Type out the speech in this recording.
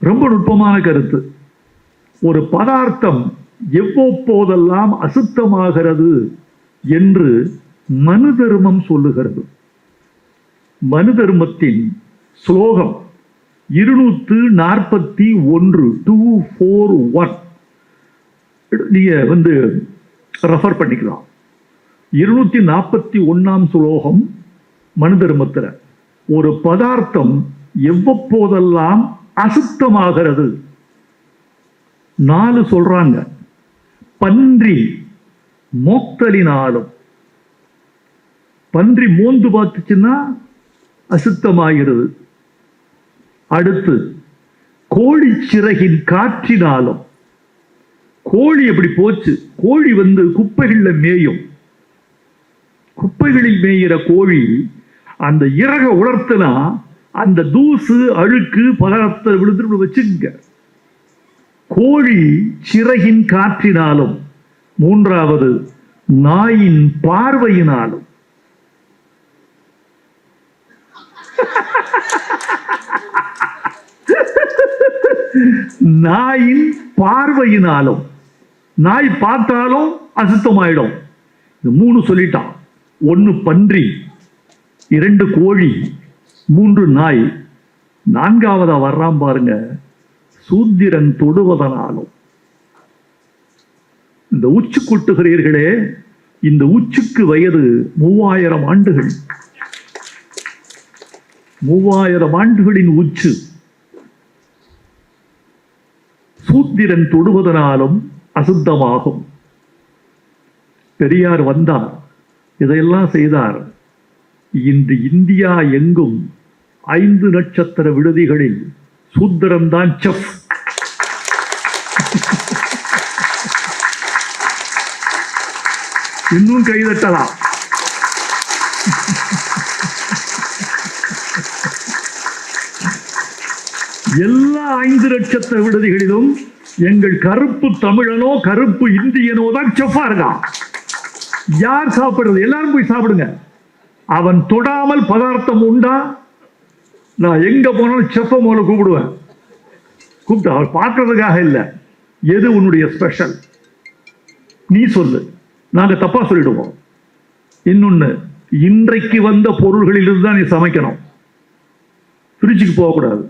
ரொம்ப நுட்பமான கருத்து. ஒரு பதார்த்தம் எவ்வப்போதெல்லாம் அசுத்தமாகிறது என்று மனு தர்மம் சொல்லுகிறது. மனு தர்மத்தின் ஸ்லோகம் இருநூத்து நாற்பத்தி ஒன்று டூ ஃபோர் ஒன். நீங்க வந்து ரெஃபர் பண்ணிக்கலாம். இருநூத்தி நாற்பத்தி ஒன்னாம் ஸ்லோகம் மனு தர்மத்தில் ஒரு பதார்த்தம் எவ்வப்போதெல்லாம் அசுத்தமாகிறது. நாலு சொல்றாங்க. பன்றி மோக்தலினாலும். பன்றி மோந்து பார்த்துச்சுன்னா அசுத்தமாகிறது. அடுத்து கோழி சிறகின் காற்றினாலும். கோழி எப்படி போச்சு? கோழி வந்து குப்பைகளில் மேயும். குப்பைகளில் மேயிற கோழி அந்த இறக உலர்த்தினா அந்த தூசு அழுக்கு பதார்த்த விழுந்து வச்சுங்க கோழி சிறகின் காற்றினாலும் மூன்றாவது நாயின் பார்வையினாலும். நாயின் பார்வையினாலும் நாய் பார்த்தாலும் அசுத்தமாயிடும். இந்த மூணு சொல்லிட்டான். ஒன்னு பன்றி இரண்டு கோழி மூன்று நாய். நான்காவதா வர்றான் பாருங்க. சூத்திரன் தொடுவதனாலும். இந்த உச்சு கொட்டுகிறீர்களே இந்த உச்சுக்கு வயது மூவாயிரம் ஆண்டுகள். மூவாயிரம் ஆண்டுகளின் உச்சு. சூத்திரன் தொடுவதனாலும் அசுத்தமாகும். பெரியார் வந்தார். இதையெல்லாம் செய்தார். இன்று இந்தியா எங்கும் ஐந்து நட்சத்திர விடுதிகளில் சூத்திரம்தான் செஃப். இன்னும் கைதட்டலாம் எல்லா ஐந்து நட்சத்திர விடுதிகளிலும் எங்கள் கருப்பு தமிழனோ கருப்பு இந்தியனோ தான் செஃபா இருக்கான். யார் சாப்பிடுறது? எல்லாரும் போய் சாப்பிடுங்க. அவன் தொடாமல் பதார்த்தம் உண்டா? நான் எங்க போனாலும் செப்ப மூலம் கூப்பிடுவேன். கூப்பிட்டு அவர் பார்க்கறதுக்காக இல்லை. எது உன்னுடைய ஸ்பெஷல் நீ சொல்லு. நாங்க தப்பா சொல்லிடுவோம். இன்னொன்று இன்றைக்கு வந்த பொருள்களிலிருந்து தான் நீ சமைக்கணும். ஃப்ரிட்ஜுக்கு போகக்கூடாது.